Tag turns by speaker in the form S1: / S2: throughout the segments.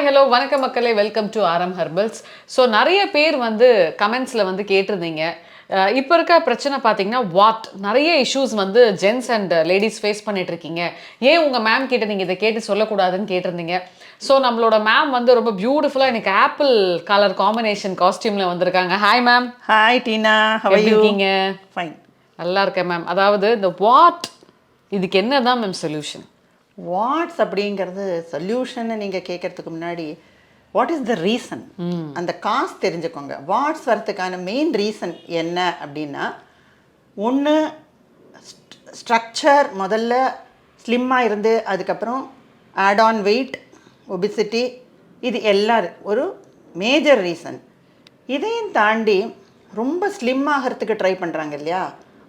S1: Hi hello வணக்கம் மக்களே. Welcome to Aaram herbals so நிறைய பேர் வந்து கமெண்ட்ஸில் வந்து கேட்டிருந்தீங்க. இப்போ இருக்க பிரச்சனை பார்த்தீங்கன்னா வாட் நிறைய இஷ்யூஸ் வந்து ஜென்ஸ் அண்ட் லேடிஸ் ஃபேஸ் பண்ணிட்டு இருக்கீங்க. ஏன் உங்கள் மேம் கிட்ட நீங்கள் இதை கேட்டு சொல்லக்கூடாதுன்னு கேட்டிருந்தீங்க? ஸோ நம்மளோட மேம் வந்து ரொம்ப பியூட்டிஃபுல்லாக எனக்கு ஆப்பிள் கலர் காம்பினேஷன் காஸ்டியூமில் வந்திருக்காங்க. ஹாய் மேம்
S2: ஹாய் டீனா
S1: இருக்கீங்க?
S2: ஃபைன்
S1: நல்லா இருக்கேன் மேம் அதாவது இந்த வாட் இதுக்கு என்ன தான் மேம் சொல்யூஷன்
S2: வாட்ஸ் அப்படிங்கிறது சொல்யூஷன் நீங்கள் கேட்கறதுக்கு முன்னாடி வாட் இஸ் த ரீசன் அந்த காசு தெரிஞ்சுக்கோங்க. வாட்ஸ் வரதுக்கான மெயின் ரீசன் என்ன அப்படின்னா ஒன்று ஸ்ட்ரக்சர் முதல்ல ஸ்லிம்மாக இருந்து அதுக்கப்புறம் ஆட் ஆன் வெயிட் ஒபிசிட்டி இது எல்லாம் ஒரு மேஜர் ரீசன் இதையும் தாண்டி ரொம்ப ஸ்லிம் ஆகிறதுக்கு ட்ரை பண்ணுறாங்க இல்லையா?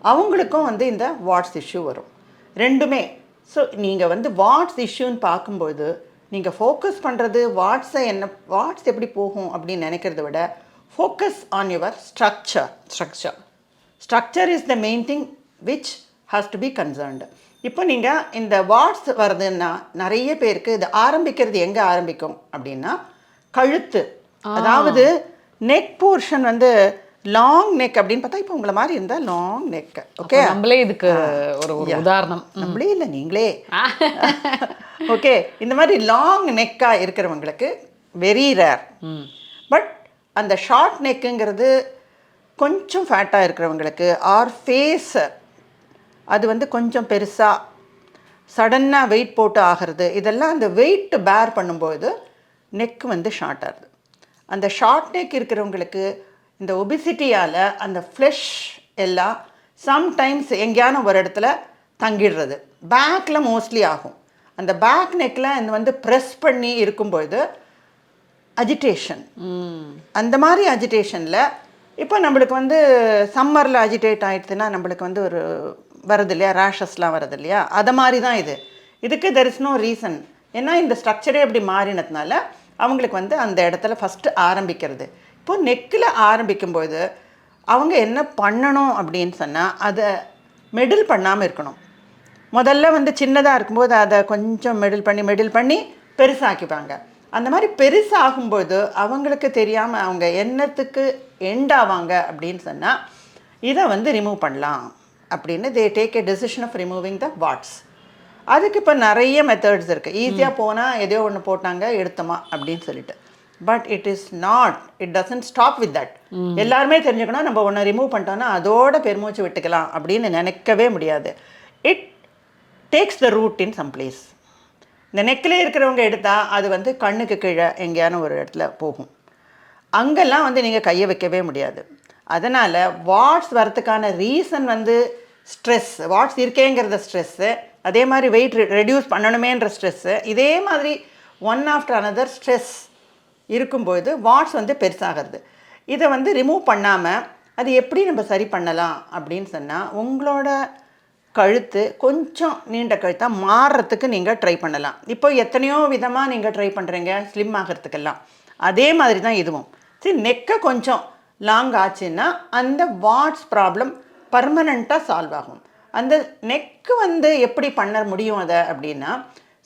S2: அவங்களுக்கும் வந்து இந்த வாட்ஸ் இஷ்யூ வரும். ரெண்டுமே ஸோ நீங்கள் வந்து வாட்ஸ் இஷ்யூன்னு பார்க்கும்போது நீங்கள் ஃபோக்கஸ் பண்ணுறது வாட்ஸை என்ன வாட்ஸ் எப்படி போகும் அப்படின்னு நினைக்கிறத விட focus on your structure
S1: structure
S2: structure is the main thing which has to be concerned இப்போ நீங்கள் இந்த வாட்ஸ் வருதுன்னா நிறைய பேருக்கு இது ஆரம்பிக்கிறது எங்கே ஆரம்பிக்கும் அப்படின்னா கழுத்து. அதாவது நெக் போர்ஷன் வந்து லாங் நெக் அப்படின்னு பார்த்தா இப்போ உங்களை மாதிரி இருந்தால் லாங் நெக் ஓகே
S1: நம்மளே இதுக்கு ஒரு ஒரு உதாரணம்.
S2: நம்மளே இல்லை நீங்களே. ஓகே இந்த மாதிரி லாங் நெக்காக இருக்கிறவங்களுக்கு வெரி ரேர் பட் அந்த ஷார்ட் நெக்குங்கிறது கொஞ்சம் ஃபேட்டாக இருக்கிறவங்களுக்கு ஆர் ஃபேஸ் அது வந்து கொஞ்சம் பெருசாக சடன்னாக வெயிட் போட்டு ஆகிறது இதெல்லாம் அந்த வெயிட் பேர் பண்ணும்போது நெக் வந்து ஷார்ட் ஆகுது. அந்த ஷார்ட் நெக் இருக்கிறவங்களுக்கு இந்த ஒபிசிட்டியால் அந்த ஃப்ளெஷ் எல்லாம் சம்டைம்ஸ் எங்கேயான ஒரு இடத்துல தங்கிடுறது. பேக்கில் மோஸ்ட்லி ஆகும். அந்த பேக் நெக்கில் இந்த வந்து ப்ரெஸ் பண்ணி இருக்கும்பொழுது அஜிடேஷன் அந்த மாதிரி அஜிடேஷனில் இப்போ நம்மளுக்கு வந்து சம்மரில் அஜிடேட் ஆயிடுச்சுன்னா நம்மளுக்கு வந்து ஒரு வருது இல்லையா? ரேஷஸ்லாம் வருது இல்லையா? அதை மாதிரி தான் இது. இதுக்கு தெர் இஸ் நோ ரீசன் ஏன்னா இந்த ஸ்ட்ரக்சரே அப்படி மாறினதுனால அவங்களுக்கு வந்து அந்த இடத்துல ஃபஸ்ட்டு ஆரம்பிக்கிறது. இப்போ நெக்கில் ஆரம்பிக்கும்போது அவங்க என்ன பண்ணணும் அப்படின்னு சொன்னால் அதை மெடில் பண்ணாமல் இருக்கணும். முதல்ல வந்து சின்னதாக இருக்கும்போது அதை கொஞ்சம் மெடில் பண்ணி மெடில் பண்ணி பெருசாக்கிப்பாங்க. அந்த மாதிரி பெருசாகும்போது அவங்களுக்கு தெரியாமல் அவங்க என்னத்துக்கு எண்ட் ஆவாங்க அப்படின்னு சொன்னால் இதை வந்து ரிமூவ் பண்ணலாம் அப்படின்னு they take a decision of removing the what's அதுக்கு இப்போ நிறைய மெத்தட்ஸ் இருக்குது ஈஸியாக போனால் எதையோ ஒன்று போட்டாங்க எடுத்தோமா அப்படின்னு சொல்லிட்டு. But it is not it doesn't stop with that எல்லாருமே தெரிஞ்சுக்கணும் நம்ம ஒன்று ரிமூவ் பண்ணிட்டோம்னா அதோட பெருமூச்சு விட்டுக்கலாம் அப்படின்னு நினைக்கவே முடியாது. It takes the root in some place இந்த நெக்கில் இருக்கிறவங்க எடுத்தால் அது வந்து கண்ணுக்கு கீழே எங்கேயான ஒரு இடத்துல போகும். அங்கெல்லாம் வந்து நீங்கள் கையை வைக்கவே முடியாது. அதனால் வாட்ஸ் வரத்துக்கான ரீசன் வந்து ஸ்ட்ரெஸ் வாட்ஸ் இருக்கேங்கிறத ஸ்ட்ரெஸ்ஸு அதே மாதிரி வெயிட் ரெடியூஸ் பண்ணணுமேன்ற ஸ்ட்ரெஸ்ஸு இதே மாதிரி ஒன் ஆஃப்டர் அனதர் ஸ்ட்ரெஸ் இருக்கும்போது வாட்ஸ் வந்து பெருசாகிறது. இதை வந்து ரிமூவ் பண்ணாமல் அது எப்படி நம்ம சரி பண்ணலாம் அப்படின்னு சொன்னால் உங்களோட கழுத்து கொஞ்சம் நீண்ட கழுத்தாக மாறுறதுக்கு நீங்கள் ட்ரை பண்ணலாம். இப்போ எத்தனையோ விதமாக நீங்கள் ட்ரை பண்ணுறீங்க ஸ்லிம் ஆகிறதுக்கெல்லாம். அதே மாதிரி தான் இதுவும். சரி நெக்கை கொஞ்சம் லாங் ஆச்சுன்னா அந்த வாட்ஸ் ப்ராப்ளம் பர்மனண்ட்டாக சால்வ் ஆகும். அந்த நெக்கு வந்து எப்படி பண்ண முடியும் அதை அப்படின்னா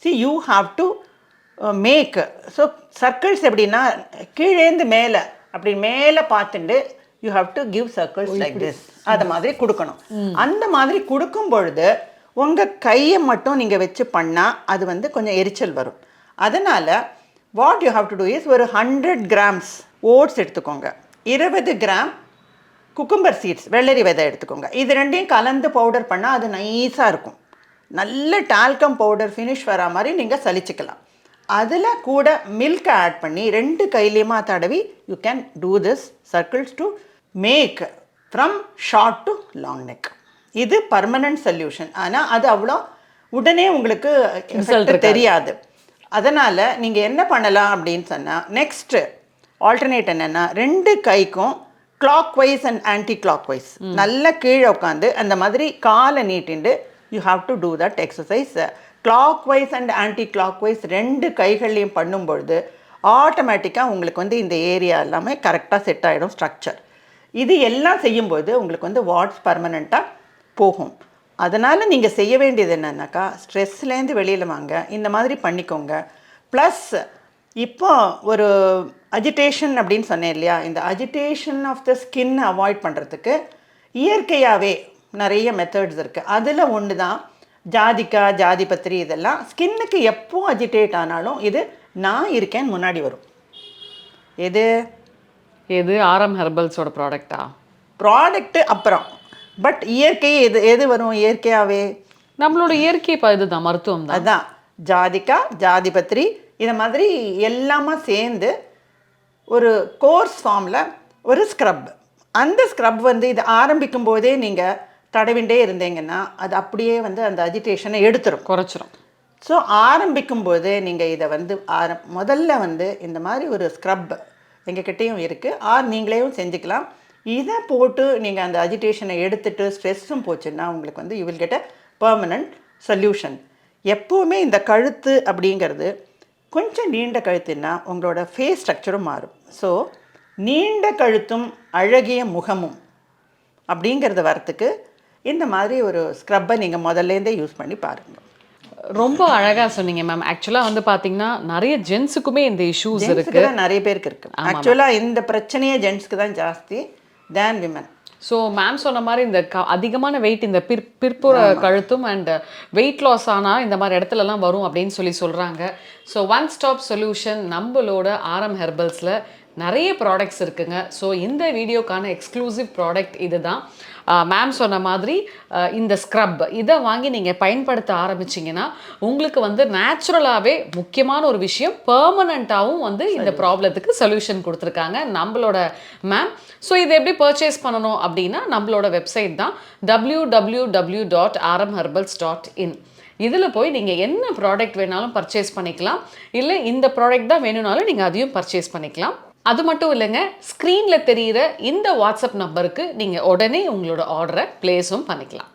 S2: see you have to make so circles எப்படின்னா கீழேந்து மேலே அப்படி மேலே பார்த்துட்டு you have to give circles like this அது மாதிரி கொடுக்கணும். அந்த மாதிரி கொடுக்கும் பொழுது உங்கள் கையை மட்டும் நீங்கள் வச்சு பண்ணால் அது வந்து கொஞ்சம் எரிச்சல் வரும். அதனால் what you have to do is ஒரு ஹண்ட்ரட் கிராம்ஸ் ஓட்ஸ் எடுத்துக்கோங்க. இருபது கிராம் குக்கும்பர் சீட்ஸ் வெள்ளரி விதை எடுத்துக்கோங்க. இது ரெண்டையும் கலந்து பவுடர் பண்ணால் அது நைஸாக இருக்கும். நல்ல டால்கம் பவுடர் ஃபினிஷ் வர மாதிரி நீங்கள் சலிச்சுக்கலாம். அதில் கூட மில்க் ஆட் பண்ணி ரெண்டு கையிலையுமா தடவி you can do this circles to make from short to long neck இது பர்மனன்ட் சொல்யூஷன் ஆனால் அது அவ்வளோ உடனே உங்களுக்கு தெரியாது. அதனால் நீங்கள் என்ன பண்ணலாம் அப்படின்னு சொன்னால் நெக்ஸ்ட்டு ஆல்டர்னேட் என்னென்னா ரெண்டு கைக்கும் clockwise and anticlockwise நல்ல கீழே உட்காந்து அந்த மாதிரி காலை நீட்டிண்டு you have to do that exercise clockwise and anticlockwise ரெண்டு கைகள்லையும் பண்ணும்பொழுது ஆட்டோமேட்டிக்காக உங்களுக்கு வந்து இந்த ஏரியா எல்லாமே கரெக்டாக செட் ஆகிடும் ஸ்ட்ரக்சர் இது எல்லாம் செய்யும்போது உங்களுக்கு வந்து வாட்ஸ் பர்மனெண்ட்டாக போகும். அதனால் நீங்கள் செய்ய வேண்டியது என்னன்னாக்கா ஸ்ட்ரெஸ்லேருந்து வெளியில் வாங்க இந்த மாதிரி பண்ணிக்கோங்க. ப்ளஸ் இப்போ ஒரு அஜிடேஷன் அப்படின்னு சொன்னேன் இல்லையா இந்த agitation of the skin avoid பண்ணுறதுக்கு இயற்கையாகவே நிறைய மெத்தட்ஸ் இருக்குது அதில் ஒன்று தான் ஜாதிக்காய் ஜாதிபத்திரி இதெல்லாம் ஸ்கின்னுக்கு எப்போ அஜிடேட் ஆனாலும் இது நான் இருக்கேன்னு முன்னாடி வரும். எது?
S1: எது? ஆரம் ஹெர்பல்ஸோட ப்ராடக்ட்டா
S2: ப்ராடக்ட்டு அப்புறம். பட் இயற்கை எது எது வரும்? இயற்கையாகவே
S1: நம்மளோட இயற்கை இப்போ இதுதான் மருத்துவம் தான்.
S2: அதான். ஜாதிக்காய் ஜாதிபத்திரி இந்த மாதிரி எல்லாமே சேர்ந்து ஒரு கோர்ஸ் ஃபார்மில் ஒரு ஸ்க்ரப் அந்த ஸ்க்ரப் வந்து இது ஆரம்பிக்கும் போதே நீங்கள் தடவிண்டே இருந்தீங்கன்னா அது அப்படியே வந்து அந்த அஜிடேஷனை எடுத்துரும்.
S1: குறைச்சிரும்.
S2: ஸோ ஆரம்பிக்கும் போது நீங்கள் இதை வந்து ஆரம் முதல்ல வந்து இந்த மாதிரி ஒரு ஸ்க்ரப் எங்ககிட்டயும் இருக்குது ஆர் நீங்களேவும் செஞ்சுக்கலாம். இதை போட்டு நீங்கள் அந்த அஜிடேஷனை எடுத்துட்டு ஸ்ட்ரெஸ்ஸும் போச்சுன்னா உங்களுக்கு வந்து you will get a solution எப்போவுமே இந்த கழுத்து அப்படிங்கிறது கொஞ்சம் நீண்ட கழுத்துன்னா உங்களோட ஃபேஸ் ஸ்ட்ரக்சரும் மாறும். ஸோ நீண்ட கழுத்தும் அழகிய முகமும் அப்படிங்கிறது வரத்துக்கு இந்த மாதிரி ஒரு ஸ்க்ரப்பை நீங்கள் முதல்லேருந்தே யூஸ் பண்ணி பாருங்கள்
S1: ரொம்ப அழகா சொன்னீங்க மேம் ஆக்சுவலா வந்து பாத்தீங்கன்னா நிறைய ஜென்ஸுக்குமே இந்த இஷ்யூஸ் இருக்கு.
S2: ஜென்ஸுக்கு தான் நிறைய பேருக்கு இருக்கு. ஆக்சுவலாக இந்த பிரச்சனையே ஜென்ஸ்க்கு தான் ஜாஸ்தி தேன் விமன்
S1: ஸோ மேம் சொன்ன மாதிரி இந்த க அதிகமான வெயிட் இந்த பிற் பிற்புற கழுத்தும் அண்ட் வெயிட் லாஸ் ஆனால் இந்த மாதிரி இடத்துலலாம் வரும் அப்படின்னு சொல்லி சொல்கிறாங்க ஸோ ஒன் ஸ்டாப் சொல்யூஷன் நம்மளோட ஆரம் ஹெர்பல்ஸில் நிறைய ப்ராடக்ட்ஸ் இருக்குங்க. ஸோ இந்த வீடியோக்கான எக்ஸ்க்ளூசிவ் ப்ராடக்ட் இதுதான். மேம் சொன்ன மாதிரி இந்த ஸ்க்ரப் இதை வாங்கி நீங்கள் பயன்படுத்த ஆரம்பிச்சிங்கன்னா உங்களுக்கு வந்து நேச்சுரலாகவே முக்கியமான ஒரு விஷயம் பெர்மனண்ட்டாகவும் வந்து இந்த ப்ராப்ளத்துக்கு சொல்யூஷன் கொடுத்துருக்காங்க நம்மளோட மேம் ஸோ இதை எப்படி பர்ச்சேஸ் பண்ணணும் அப்படின்னா நம்மளோட வெப்சைட் தான் W W W dot Aaram herbals dot in இதில் போய் நீங்கள் என்ன ப்ராடக்ட் வேணாலும் பர்ச்சேஸ் பண்ணிக்கலாம். இல்லை இந்த ப்ராடக்ட் தான் வேணும்னாலும் நீங்கள் அதையும் பர்ச்சேஸ் பண்ணிக்கலாம். அது மட்டும் இல்லைங்க ஸ்க்ரீனில் தெரிகிற இந்த வாட்ஸ்அப் நம்பருக்கு நீங்கள் உடனே உங்களோட ஆர்டரை ப்ளேஸும் பண்ணிக்கலாம்.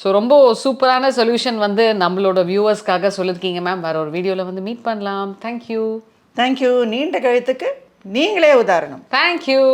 S1: ஸோ ரொம்ப சூப்பரான சொல்யூஷன் வந்து நம்மளோட வியூவர்ஸ்க்காக சொல்லியிருக்கீங்க மேம் வேற ஒரு வீடியோவில் வந்து மீட் பண்ணலாம். தேங்க்யூ
S2: தேங்க்யூ நீண்ட கழுத்துக்கு நீங்களே உதாரணம்.
S1: தேங்க்யூ